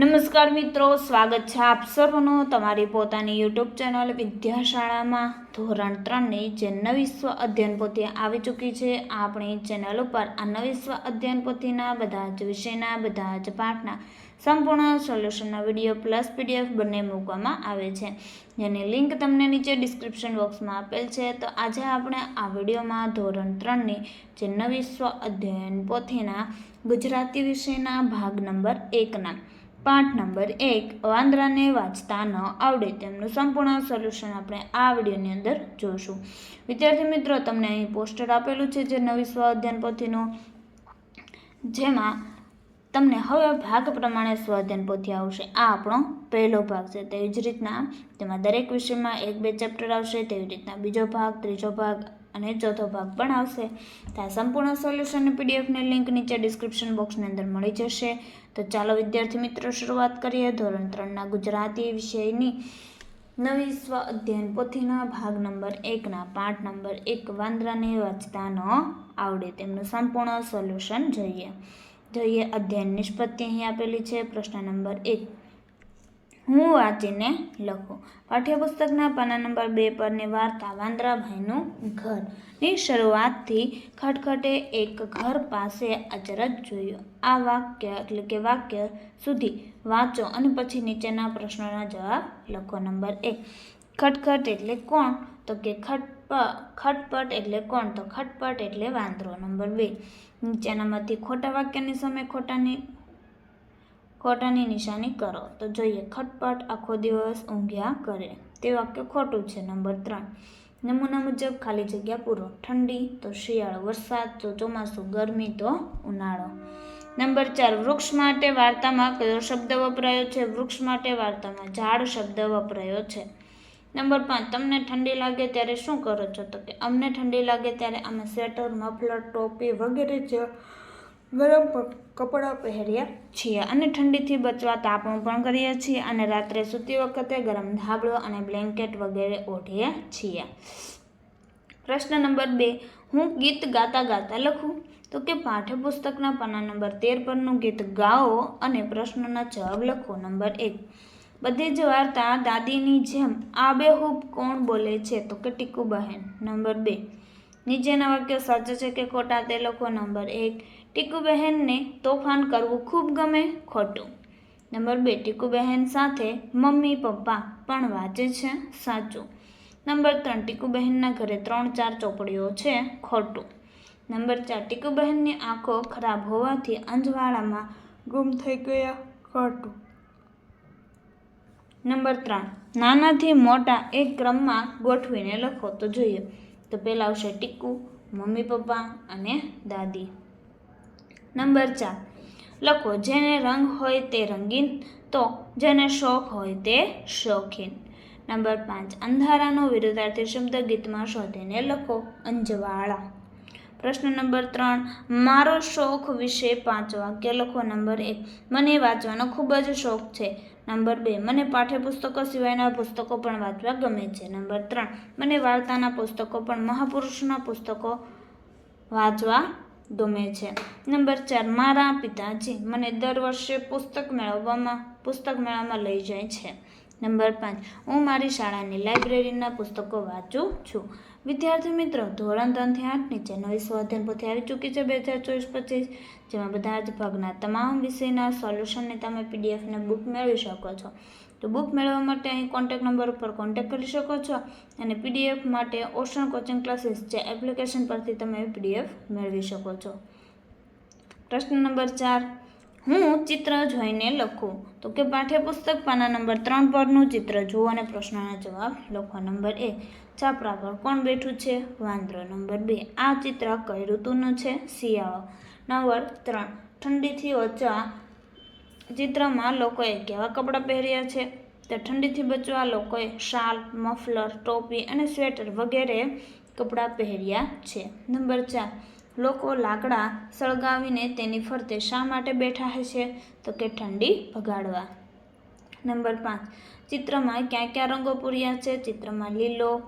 નમસ્કાર મિત્રો, સ્વાગત છે આપ સર્વનું તમારી પોતાની યુટ્યુબ ચેનલ વિદ્યાશાળામાં. ધોરણ ત્રણની જે નવિશ્વ અધ્યયન પોથી આવી ચૂકી છે, આપણી ચેનલ ઉપર આ નવિશ્વ અધ્યયન પોથીના બધા જ વિષયના, બધા જ પાઠના સંપૂર્ણ સોલ્યુશનના વીડિયો પ્લસ પીડીએફ બંને મૂકવામાં આવે છે. જેની લિંક તમને નીચે ડિસ્ક્રિપ્શન બોક્સમાં આપેલ છે. તો આજે આપણે આ વિડીયોમાં ધોરણ ત્રણની જે નવિશ્વ અધ્યયન પોથીના ગુજરાતી વિષયના ભાગ નંબર એકના પાઠ નંબર એક, વાંદરાને વાંચતા ન આવડે તેમનું સંપૂર્ણ સોલ્યુશન આપણે આ વિડીયોની અંદર જોઈશું. વિદ્યાર્થી મિત્રો, તમને અહીં પોસ્ટર આપેલું છે જે નવી સ્વાધ્યાન પોથીનું. જેમાં તમને હવે ભાગ પ્રમાણે સ્વાધ્યાન પોથી આવશે. આ આપણો પહેલો ભાગ છે. તેવી જ રીતના તેમાં દરેક વિષયમાં એક બે ચેપ્ટર આવશે. તેવી રીતના બીજો ભાગ, ત્રીજો ભાગ અને ચોથો ભાગ પણ આવશે. તો આ સંપૂર્ણ સોલ્યુશન પીડીએફની લિંક નીચે ડિસ્ક્રિપ્શન બોક્સની અંદર મળી જશે. તો ચાલો વિદ્યાર્થી મિત્રો, શરૂઆત કરીએ ધોરણ ત્રણના ગુજરાતી વિષયની. નવી સ્વ અધ્યયન પોથીના ભાગ નંબર એકના પાઠ નંબર એક વાંદરાને વાંચતા ન આવડે તેમનું સંપૂર્ણ સોલ્યુશન જોઈએ. જોઈએ અધ્યયન નિષ્પત્તિ અહીં આપેલી છે. પ્રશ્ન નંબર એક. હું વાંચીને લખું. પાઠ્યપુસ્તકના પાના નંબર બે પરની વાર્તા વાંદરાભાઈનું ઘરની શરૂઆતથી ખટખટે એક ઘર પાસે અચરજ જોયું. આ વાક્ય એટલે કે વાક્ય સુધી વાંચો અને પછી નીચેના પ્રશ્નોના જવાબ લખો. નંબર એક, ખટખટ એટલે કોણ? તો કે ખટપ, ખટપટ એટલે કોણ? તો ખટપટ એટલે વાંદરો. નંબર બે, નીચેનામાંથી ખોટા વાક્યની સામે ખોટાની ખોટાની નિશાની કરો. તો જોઈએ, ખટપટ આખો દિવસ ઊંઘ્યા કરે. તે વાક્ય ખોટું છે, નંબર ત્રણ. નમૂના મુજબ ખાલી જગ્યા પૂરો. ઠંડી તો શિયાળો, વરસાદ તો ચોમાસું, ગરમી તો ઉનાળો. નંબર ચાર, વૃક્ષ માટે વાર્તામાં કયો શબ્દ વપરાયો છે? વૃક્ષ માટે વાર્તામાં ઝાડ શબ્દ વપરાયો છે. નંબર પાંચ, તમને ઠંડી લાગે ત્યારે શું કરો છો? તો કે અમને ઠંડી લાગે ત્યારે અમે સ્વેટર મફલર ટોપી વગેરે જેવા ગરમ કપડાં પહેર્યા છીએ અને ઠંડીથી બચવા તાપણું પણ કરીએ છીએ અને રાત્રે સૂતી વખતે ગરમ ધાબળો અને બ્લેન્કેટ વગેરે ઓઢીએ છીએ. પ્રશ્ન નંબર બે, હું ગીત ગાતા ગાતા લખું? તો કે પાઠ્યપુસ્તકના પાના નંબર તેર પરનું ગીત ગાઓ અને પ્રશ્નના જવાબ લખો નંબર એક. બધી જ વાર્તા દાદીની જેમ આબેહૂબ કોણ બોલે છે? તો કે ટીકુ બહેન નંબર બે, નીચેના વાક્યો સાચા છે કે ખોટા તે લખો નંબર એક. ટીકુ બહેનને તોફાન કરવું ખૂબ ગમે ખોટું. નંબર બે ટીકુ બહેન સાથે મમ્મી, પપ્પા પણ વાંચે છે સાચું. નંબર ત્રણ ટીકુ બહેનના ઘરે ત્રણ ચાર ચોપડીઓ છે ખોટું. નંબર ચાર ટીકુ બહેનની આંખો ખરાબ હોવાથી અંજવાળામાં ગુમ થઈ ગયા ખોટું. નંબર ત્રણ, નાનાથી મોટા એક ક્રમમાં ગોઠવીને લખો તો જોઈએ. તો પહેલાં આવશે ટીકુ, મમ્મી, પપ્પા અને દાદી. નંબર ચાર. લખો, જેને રંગ હોય તે રંગીન તો જેને શોખ હોય તે શોખીન નંબર પાંચ, અંધારાનો વિરુદ્ધાર્થી શબ્દ ગીતમાં શોધીને લખો, અંજવાળા પ્રશ્ન નંબર ત્રણ, મારો શોખ વિશે પાંચ વાક્ય લખો નંબર એક, મને વાંચવાનો ખૂબ જ શોખ છે નંબર બે, મને પાઠ્યપુસ્તકો સિવાયના પુસ્તકો પણ વાંચવા ગમે છે નંબર ત્રણ, મને વાર્તાના પુસ્તકો પણ, મહાપુરુષના પુસ્તકો વાંચવા ગમે છે. નંબર ચાર, મારા પિતાજી મને દર વર્ષે પુસ્તક મેળવવામાં, પુસ્તક મેળામાં લઈ જાય છે. નંબર પાંચ, હું મારી શાળાની લાઇબ્રેરીના પુસ્તકો વાંચું છું. વિદ્યાર્થી મિત્રો, ધોરણ ત્રણથી આઠ નીચે નવી સ્વાધ્યાયન પોથી આવી ચૂકી છે બે હજાર ચોવીસ પચીસ, જેમાં બધા જ ભાગના તમામ વિષયના સોલ્યુશનને તમે પીડીએફને બુક મેળવી શકો છો. તો બુક મેળવવા માટે અહીં કોન્ટેક્ટ નંબર ઉપર કોન્ટેક્ટ કરી શકો છો અને પીડીએફ માટે ઓશન કોચિંગ ક્લાસીસ જે એપ્લિકેશન પરથી તમે પીડીએફ મેળવી શકો છો. પ્રશ્ન નંબર ચાર, હું ચિત્ર જોઈને લખું? તો કે પાઠ્યપુસ્તક પાના નંબર ત્રણ પરનું ચિત્ર જુઓ અને પ્રશ્નના જવાબ લખો. નંબર એ, છાપરા પર કોણ બેઠું છે? વાંદરો. નંબર બે, આ ચિત્ર કઈ ઋતુનું છે? શિયાળો. નંબર ત્રણ, ઠંડીથી ઓછા ચિત્રમાં લોકોએ કેવા કપડાં પહેર્યા છે? તો ઠંડીથી બચવા લોકોએ શાલ, મફલર, ટોપી અને સ્વેટર વગેરે કપડાં પહેર્યા છે. નંબર ચાર, લોકો લાકડા સળગાવીને તેની ફરતે શા માટે બેઠા હશે? તો કે ઠંડી ભગાડવા. નંબર પાંચ, ચિત્રમાં ક્યાં ક્યાં રંગો પૂર્યા છે? ચિત્રમાં લીલો,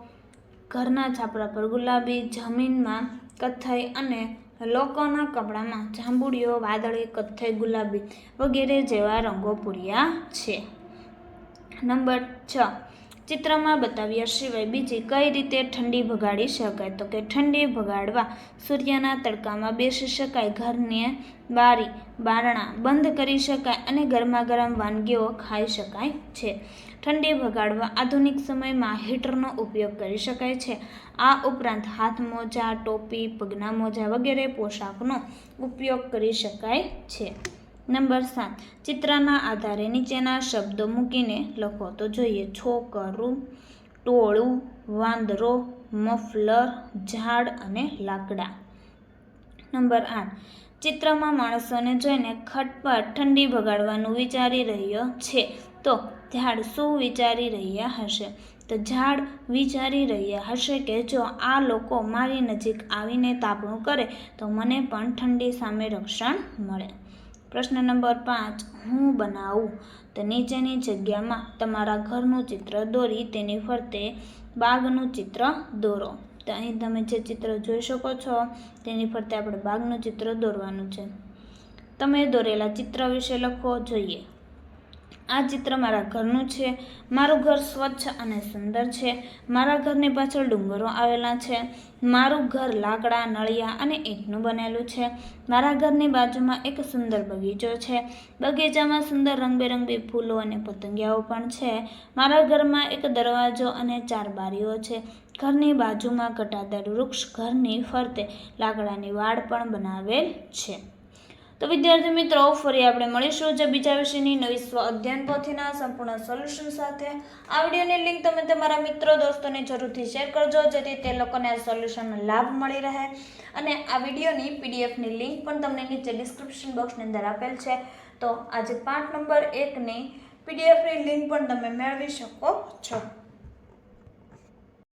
ઘરના છાપરા પર ગુલાબી, જમીનમાં કથ્થઈ અને લોકોના કપડામાં જાંબુડીઓ વાદળી, કથ્થઈ, ગુલાબી વગેરે જેવા રંગો પૂર્યા છે. નંબર છ. ચિત્રમાં બતાવ્યા સિવાય બીજી કઈ રીતે ઠંડી ભગાડી શકાય? તો કે ઠંડી ભગાડવા સૂર્યના તડકામાં બેસી શકાય, ઘરને બારી, બારણા બંધ કરી શકાય અને ગરમા ગરમ વાનગીઓ ખાઈ શકાય છે. ઠંડી ભગાડવા આધુનિક સમયમાં હીટરનો ઉપયોગ કરી શકાય છે. આ ઉપરાંત હાથ મોજા, ટોપી, પગના મોજા વગેરે પોશાકનો ઉપયોગ કરી શકાય છે. નંબર સાત, ચિત્રના આધારે નીચેના શબ્દો મૂકીને લખો. તો જોઈએ, છોકરું, ટોળું, વાંદરો, મફલર, ઝાડ અને લાકડા. નંબર આઠ ચિત્રમાં માણસોને જોઈને ખટપટ ઠંડી ભગાડવાનું વિચારી રહ્યો છે. તો ઝાડ શું વિચારી રહ્યા હશે? તો ઝાડ વિચારી રહ્યા હશે કે જો આ લોકો મારી નજીક આવીને તાપણું કરે, તો મને પણ ઠંડી સામે રક્ષણ મળે. પ્રશ્ન નંબર પાંચ, હું બનાવું? તો નીચેની જગ્યામાં તમારા ઘરનું ચિત્ર દોરી, તેની ફરતે બાગનું ચિત્ર દોરો. તો અહીં તમે જે ચિત્ર જોઈ શકો છો, તેની ફરતે આપણે બાગનું ચિત્ર દોરવાનું છે. તમે દોરેલા ચિત્ર વિશે લખો, જોઈએ. આ ચિત્ર મારા ઘરનું છે. મારું ઘર સ્વચ્છ અને સુંદર છે. મારા ઘરની પાછળ ડુંગરો આવેલા છે. મારું ઘર લાકડા, નળિયા અને ઈંટનું બનેલું છે. મારા ઘરની બાજુમાં એક સુંદર બગીચો છે. બગીચામાં સુંદર રંગબેરંગી ફૂલો અને પતંગિયાઓ પણ છે. મારા ઘરમાં એક દરવાજો અને ચાર બારીઓ છે. ઘરની બાજુમાં ઘટાદાર વૃક્ષ, ઘરની ફરતે લાકડાની વાડ પણ બનાવેલ છે. તો વિદ્યાર્થી મિત્રો, ફરી આપણે મળીશું જે બીજા વિષયની નવી સ્વ અધ્યયન પોથીના સંપૂર્ણ સોલ્યુશન સાથે. આ વિડીયોની લિંક તમે તમારા મિત્રો, દોસ્તોને જરૂરથી શેર કરજો, જેથી તે લોકોને આ સોલ્યુશનનો લાભ મળી રહે. અને આ વિડીયોની પીડીએફની લિંક પણ તમને નીચે ડિસ્ક્રિપ્શન બોક્સની અંદર આપેલ છે. તો આજે પાઠ નંબર એકની પીડીએફની લિંક પણ તમે મેળવી શકો છો.